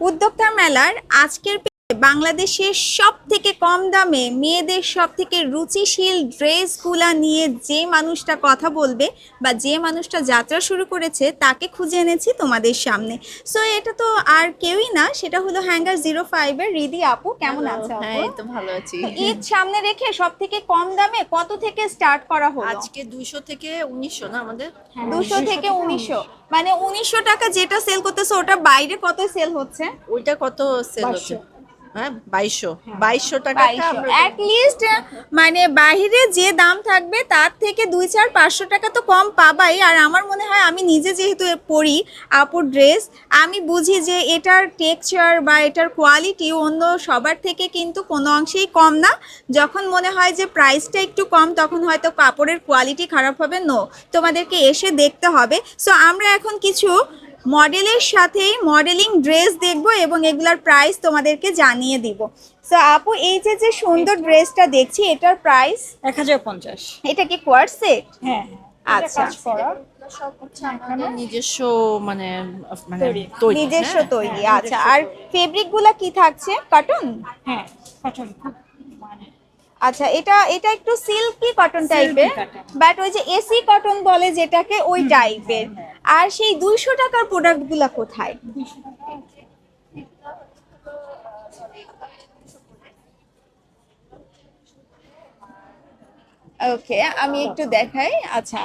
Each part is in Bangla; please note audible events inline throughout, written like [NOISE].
উদ্যোক্তা মেলার আজকের বাংলাদেশের সব থেকে কম দামে মেয়েদের সব থেকে রুচিশীল ড্রেসগুলা নিয়ে যে মানুষটা কথা বলবে বা যে মানুষটা যাত্রা শুরু করেছে তাকে খুঁজে এনেছি তোমাদের সামনে। সো এটা তো আর কেউই না সেটা হলো হ্যাঙ্গার জিরো ফাইভের রিদি আপু। কেমন আছে হ্যাঁ আপু তো ভালো আছি। ঈদ সামনে রেখে সব থেকে কম দামে কত থেকে স্টার্ট করা হলো? আজকে দুইশো থেকে উনিশশো না আমাদের? দুশো থেকে উনিশশো। মানে উনিশশো টাকা যেটা সেল করতেছে ওটা বাইরে কত সেল হচ্ছে? ওইটা কত সেল হচ্ছে? হ্যাঁ বাইশশো। বাইশশো টাকাটা অ্যাট লিস্ট মানে বাইরে যে দাম থাকবে তার থেকে দুই চার পাঁচশো টাকা তো কম পাবাই। আর আমার মনে হয় আমি নিজে যেহেতু পরি আপুর ড্রেস আমি বুঝি যে এটার টেক্সচার বা এটার কোয়ালিটি অন্য সবার থেকে কিন্তু কোনো অংশেই কম না। যখন মনে হয় যে প্রাইসটা একটু কম তখন হয়তো কাপড়ের কোয়ালিটি খারাপ হবে নো তোমাদেরকে এসে দেখতে হবে। সো আমরা এখন কিছু মডেলের সাথেই মডেলিং ড্রেস দেখব এবং এগুলার প্রাইস তোমাদেরকে জানিয়ে দিব। সো আপু এই যে যে সুন্দর ড্রেসটা দেখছি এটার প্রাইস এক হাজার পঞ্চাশ। এটা কি সেট হ্যাঁ। আচ্ছা। নিজস্ব মানে মানে তৈরি। তৈরি নিজস্ব হ্যাঁ। তৈরি আচ্ছা আর ফেব্রিকগুলা কি থাকছে? কটন হ্যাঁ কটন মানে আচ্ছা এটা এটা একটু সিল্কি কটন টাইপের বাট ওই যে এসি কটন বলে যেটাকে ওই টাইপের আর সেই দুইশো টাকার প্রোডাক্টগুলা কোথায়? ওকে আমি একটু দেখাই। আচ্ছা।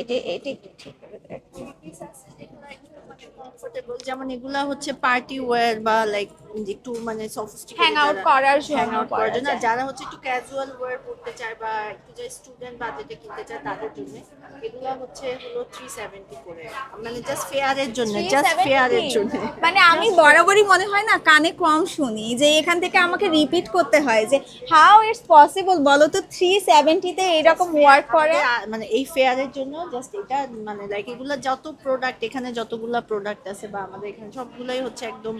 এটা এটা একটু ঠিক করে। কমফোর্টেবল যেমন এগুলা হচ্ছে পার্টি ওয়্যার বা লাইক একটু মানে সফিস্টিকেটেড Hang out করার জন্য হ্যাং আউট করার জন্য। যারা হচ্ছে একটু ক্যাজুয়াল ওয়্যার পড়তে চায় বা একটু যে স্টুডেন্ট বাজেটে কিনতে চায় তাদের জন্য এগুলা হচ্ছে হলো 370 করে। মানে জাস্ট ফেয়ারের জন্য জাস্ট 370 ফেয়ারের জন্য। মানে আমি বরাবরই মনে হয় না কানে কম শুনি যে এখান থেকে আমাকে রিপিট করতে হয় যে হাউ ইটস পসিবল বলো তো থ্রি সেভেন্টিতে এরকম ওয়ার্ক করে? মানে এই ফেয়ারের জন্য জাস্ট এটা মানে লাইক এগুলা যত প্রোডাক্ট এখানে যতগুলা প্রোডাক্ট আছে বা আমাদের এখানে সবগুলাই হচ্ছে একদম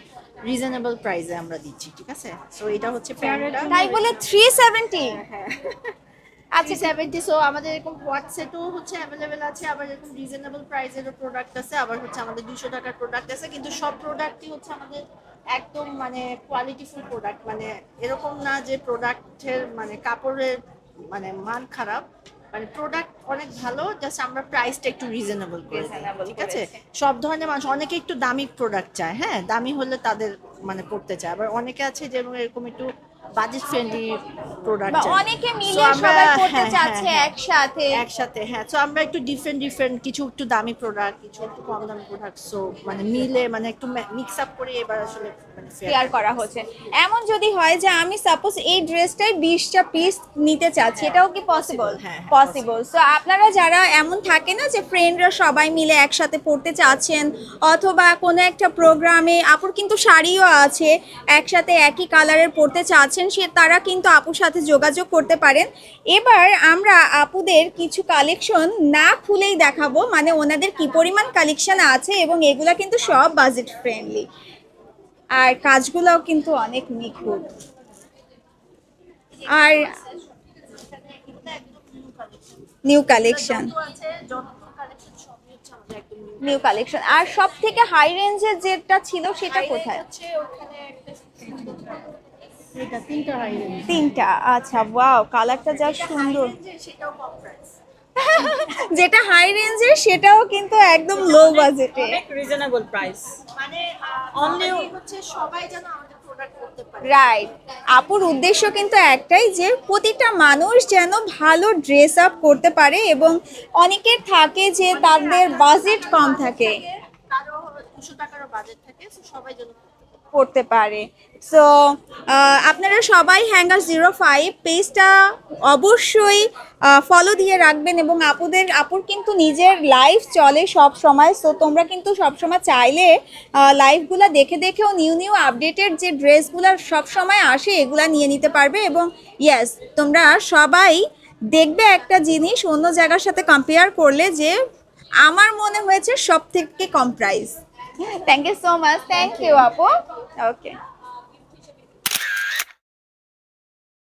রিজনেবল প্রাইসে আমরা দিচ্ছি ঠিক আছে? সো এটা হচ্ছে প্যান্টটা তাই বলে থ্রি সেভেন্টি আচ্ছা সেভেন্টি সো আমাদের এরকম হোয়াটসঅ্যাপও হচ্ছে অ্যাভেলেবেল আছে আবার এরকম রিজনেবল প্রাইসেরও প্রোডাক্ট আছে আবার হচ্ছে আমাদের দুশো টাকার প্রোডাক্ট আছে কিন্তু সব প্রোডাক্টই হচ্ছে আমাদের একদম মানে কোয়ালিটিফুল প্রোডাক্ট মানে এরকম না যে প্রোডাক্টের মানে কাপড়ের মানে মান খারাপ। মানে প্রোডাক্ট অনেক ভালো জাস্ট আমরা প্রাইসটা একটু রিজনেবল করে দিই, ঠিক আছে? সব ধরনের মানুষ অনেকে একটু দামি প্রোডাক্ট চায় হ্যাঁ? দামি হলে তাদের মানে পড়তে চায়। আবার অনেকে আছে যেমন এরকম একটু বাজেট ফ্রেন্ডলি প্রোডাক্ট অনেকে মিলে সবাই করতে হ্যাঁ, চাচ্ছে হ্যাঁ, একসাথে। একসাথে হ্যাঁ। তো আমরা একটু ডিফারেন্ট ডিফারেন্ট কিছু একটু দামি প্রোডাক্ট কিছু একটু কম দামি প্রোডাক্ট সো মানে মিলে মানে একটু মিক্স আপ করে এবার আসলে মানে শেয়ার করা হচ্ছে। এমন যদি হয় যে আমি সাপোজ এই ড্রেসটাই বিশটা পিস নিতে চাচ্ছি এটাও কি পসিবল হ্যাঁ, হ্যাঁ, পসিবল সো আপনারা যারা এমন থাকে না যে ফ্রেন্ডরা সবাই মিলে একসাথে পড়তে চাচ্ছেন অথবা কোনো একটা প্রোগ্রামে আপুর কিন্তু শাড়িও আছে একসাথে একই কালারের পড়তে চাচ্ছেন সে তারা কিন্তু আপুর সাথে যোগাযোগ করতে পারেন। এবার আমরা আপুদের কিছু কালেকশন না খুলেই দেখাবো মানে ওনাদের কি পরিমাণ কালেকশন আছে এবং এগুলা কিন্তু সব বাজেট ফ্রেন্ডলি আর কাজগুলোও কিন্তু অনেক নিখুঁত। আর নিউ কালেকশন নিউ কালেকশন আর সব থেকে হাই রেঞ্জের যেটা ছিল সেটা কোথায়? এটা তিনটা হাই তিনটা আচ্ছা ওয়াও কালারটা যা সুন্দর। [LAUGHS] যেটা হাই রেঞ্জের সেটাও কিন্তু একদম লো বাজেটে অনেক রিজনেবল প্রাইস মানে only হচ্ছে সবাই যেন আমাদের প্রোডাক্ট করতে পারে। রাইট আপুর উদ্দেশ্য কিন্তু একটাই যে প্রতিটা মানুষ যেন ভালো ড্রেস আপ করতে পারে এবং অনেকের থাকে যে তাদের বাজেট কম থাকে। কারও টাকারও বাজেট থাকে সবাই যেন করতে পারে। সো আপনারা সবাই হ্যাঙ্গার জিরো ফাইভ পেজটা অবশ্যই ফলো দিয়ে রাখবেন এবং আপুদের, আপুর কিন্তু নিজের লাইফ চলে সব সময়। সো তোমরা কিন্তু সব সময় চাইলে লাইভগুলো দেখে দেখেও নিউ নিউ আপডেটেড যে ড্রেসগুলো সব সময় আসে, এগুলা নিয়ে নিতে পারবে এবং ইয়েস তোমরা সবাই দেখবে একটা জিনিস অন্য জায়গার সাথে কম্পেয়ার করলে যে আমার মনে হয়েছে সব থেকে কম price thank you so much. Thank, you. you. Apu. Okay.